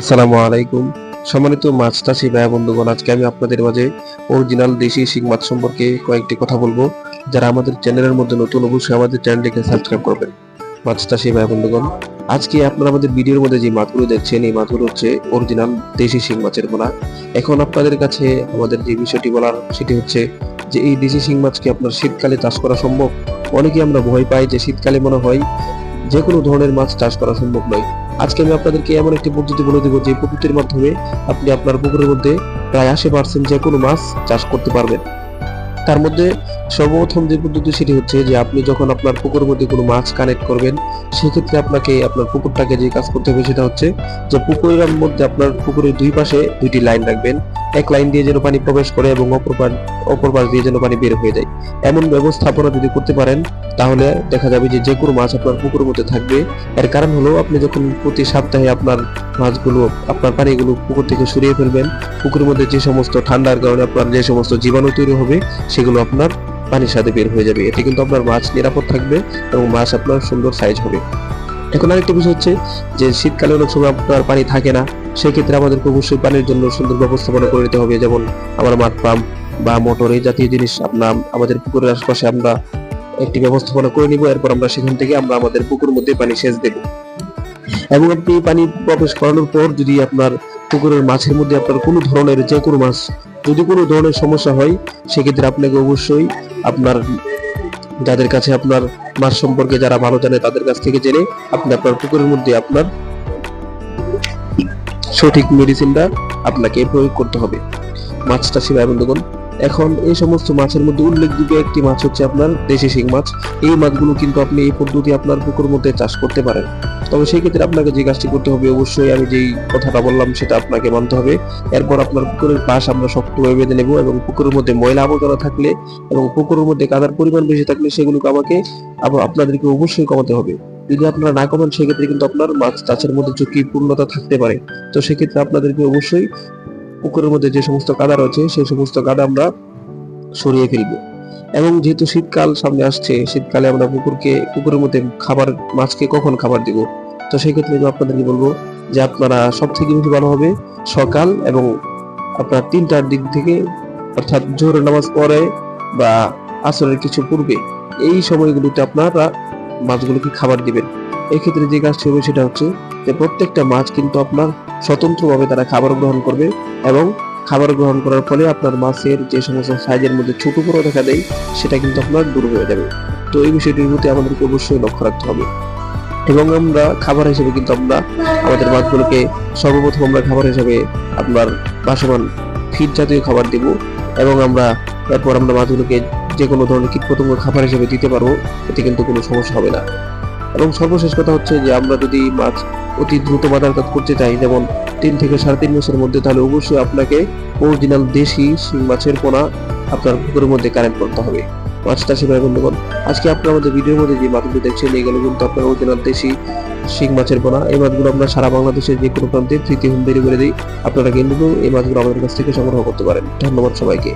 আসসালামু আলাইকুম। সম্মানিত মাছ চাষি ভাই বন্ধুগণ, আজকে আমি আপনাদের মাঝে অরিজিনাল দেশি শিং মাছ সম্পর্কে কয়েকটি কথা বলব। যারা আমাদের চ্যানেলের মধ্যে নতুন, অবশ্যই আমাদের চ্যানেলটিকে সাবস্ক্রাইব করবেন। মাছ চাষি ভাই বন্ধুগণ, আজকে আপনারা আমাদের ভিডিওর মধ্যে যে মাছগুলো দেখছেন, এই মাছগুলো হচ্ছে অরিজিনাল দেশি শিং মাছের পোনা এখন আপনাদের কাছে আমাদের যে বিষয়টি বলার, সেটি হচ্ছে যে এই দেশি শিং মাছকে আপনার শীতকালে চাষ করা সম্ভব? অনেকেই আমরা ভয় পাই যে শীতকালে মনে হয় যে কোনো ধরনের মাছ চাষ করা সম্ভব নয়। আজকে আমি আপনাদেরকে এমন একটি পদ্ধতি বলে দেবো যে পদ্ধতির মাধ্যমে আপনি আপনার পুকুরের মধ্যে প্রায় আশি পার্সেন্ট যে কোনো মাছ চাষ করতে পারবেন। তার মধ্যে সর্বপ্রথম যে পদ্ধতি সেটি হচ্ছে যে আপনি যখন আপনার পুকুরের মধ্যে কোনো মাছ কানেক্ট করবেন, সেক্ষেত্রে আপনাকে আপনার পুকুরটাকে যে কাজ করতে হবে সেটা হচ্ছে যে পুকুরের মধ্যে আপনার পুকুরের দুই পাশে দুইটি লাইন রাখবেন। এক লাইন দিয়ে যেন পানি প্রবেশ করে এবং অপর পাশ অপর পাশ দিয়ে যেন পানি বের হয়ে যায়। এমন ব্যবস্থাপনা যদি করতে পারেন, তাহলে দেখা যাবে যে যে কোনো মাছ আপনার পুকুরের মধ্যে থাকবে। এর কারণ হলো, আপনি যখন প্রতি সপ্তাহে আপনার মাছগুলো, আপনার পানিগুলো পুকুর থেকে সরিয়ে ফেলবেন, পুকুরের মধ্যে যে সমস্ত ঠান্ডার কারণে আপনার যে সমস্ত জীবাণু তৈরি হবে, সেগুলো আপনার পানির সাথে বের হয়ে যাবে। এতে কিন্তু আপনার মাছ নিরাপদ থাকবে এবং মাছ আপনার সুন্দর সাইজ হবে। এখন আরেকটা বিষয় হচ্ছে যে শীতকালে অনেক সময় আপনার পানি থাকে না, সেক্ষেত্রে আমাদেরকে অবশ্যই পানির জন্য সুন্দর ব্যবস্থাপনা করে নিতে হবে, যেমন আমার মাঠ পাম্প বা মোটর, এই জাতীয় জিনিস আপনার আমাদের পুকুরের আশপাশে আমরা একটি ব্যবস্থাপনা করে নিব, এরপর আমরা সেখান থেকে আমরা আমাদের পুকুর মধ্যে পানি সেচ দেব। এবং আপনি পানি প্রবেশ করানোর পর যদি আপনার পুকুরের মাছের মধ্যে আপনার কোনো ধরনের যে কোনো মাছ, যদি কোনো ধরনের সমস্যা হয়, সেক্ষেত্রে আপনাকে অবশ্যই আপনার যাদের কাছে আপনার মাছ সম্পর্কে যারা ভালো জানে তাদের কাছ থেকে জেনে আপনি আপনার পুকুরের মধ্যে আপনার সঠিক মেডিসিনটা আপনাকে প্রয়োগ করতে হবে। মাছটা সেবায় বন্ধুগণ এখন এই সমস্ত মাছের মধ্যে উল্লেখযোগ্য একটি মাছ হচ্ছে আপনার দেশি শিং মাছ। এই মাছগুলো কিন্তু আপনি এই পদ্ধতি আপনার পুকুর মধ্যে চাষ করতে পারেন। তবে সেই ক্ষেত্রে আপনাকে যে কাজটি করতে হবে, অবশ্যই আমি যেই কথাটা বললাম সেটা আপনাকে মানতে হবে। এরপর আপনার পুকুরের পাশ আমরা শক্তভাবে বেঁধে নেব এবং পুকুরের মধ্যে ময়লা আবর্জনা থাকলে এবং পুকুরের মধ্যে কাদার পরিমাণ বেশি থাকলে সেগুলোকে আমাকে আবার আপনাদেরকে অবশ্যই কমাতে হবে। যদি আপনারা না কমান সেক্ষেত্রে কিন্তু আপনার মাছ চাষের মধ্যে ঝুঁকিপূর্ণতা থাকতে পারে। তো সেক্ষেত্রে আপনাদেরকে অবশ্যই পুকুরের মধ্যে যে সমস্ত কাদা রয়েছে, সেই সমস্ত কাদা আমরা সরিয়ে ফেলব। এবং যেহেতু শীতকাল সামনে আসছে, শীতকালে আমরা পুকুরকে, পুকুরের মধ্যে খাবার, মাছকে কখন খাবার দিব? তো সেক্ষেত্রে আমি আপনাদেরকে বলব যে আপনারা সব থেকে বেশি ভালো হবে সকাল এবং আপনার তিনটার দিক থেকে অর্থাৎ জোহরের নামাজ পরে বা আসরের কিছু পূর্বে এই সময়গুলোতে আপনারা মাছগুলোকে খাবার দিবেন। এই ক্ষেত্রে যে কাজটি হবে সেটা হচ্ছে যে প্রত্যেকটা মাছ কিন্তু আপনার স্বতন্ত্রভাবে তারা খাবার গ্রহণ করবে এবং খাবার গ্রহণ করার ফলে আপনার মাছের যে সমস্ত সাইজের মধ্যে ছোট বড় দেখা দেয়, সেটা কিন্তু আপনার দূর হয়ে যাবে। তো এই বিষয়টির প্রতি আমাদেরকে অবশ্যই লক্ষ্য রাখতে হবে। এবং আমরা খাবার হিসেবে কিন্তু আমরা আমাদের মাছগুলোকে সর্বপ্রথম আমরা খাবার হিসেবে আপনার ভাসমান ফিড জাতীয় খাবার দিব এবং আমরা এরপর আমরা মাছগুলোকে যে কোনো ধরনের কীটপতঙ্গ খাবার হিসেবে দিতে পারব, এতে কিন্তু কোনো সমস্যা হবে না। এবং সর্বশেষ কথা হচ্ছে যে আমরা যদি মাছ অতি দ্রুত বাজারজাত করতে চাই, যেমন তিন থেকে সাড়ে তিন মাসের মধ্যে, তাহলে অবশ্যই আপনাকে অরিজিনাল দেশি শিং মাছের পোনা আপনার পুকুরের মধ্যে কারেন্ট করতে হবে। মাছ সেবায় বন্ধুগণ, আজকে আপনারা আমাদের ভিডিওর মধ্যে যে মাছগুলো দেখছেন এগুলো কিন্তু আপনার অরিজিনাল দেশি শিং মাছের পোনা। এই মাছগুলো আমরা সারা বাংলাদেশের যে কোনো প্রান্তে তৃতীয় হোম ডেলিভারি দিই। আপনারা কিন্তু এই মাছগুলো আমাদের কাছ থেকে সংগ্রহ করতে পারেন। ধন্যবাদ সবাইকে।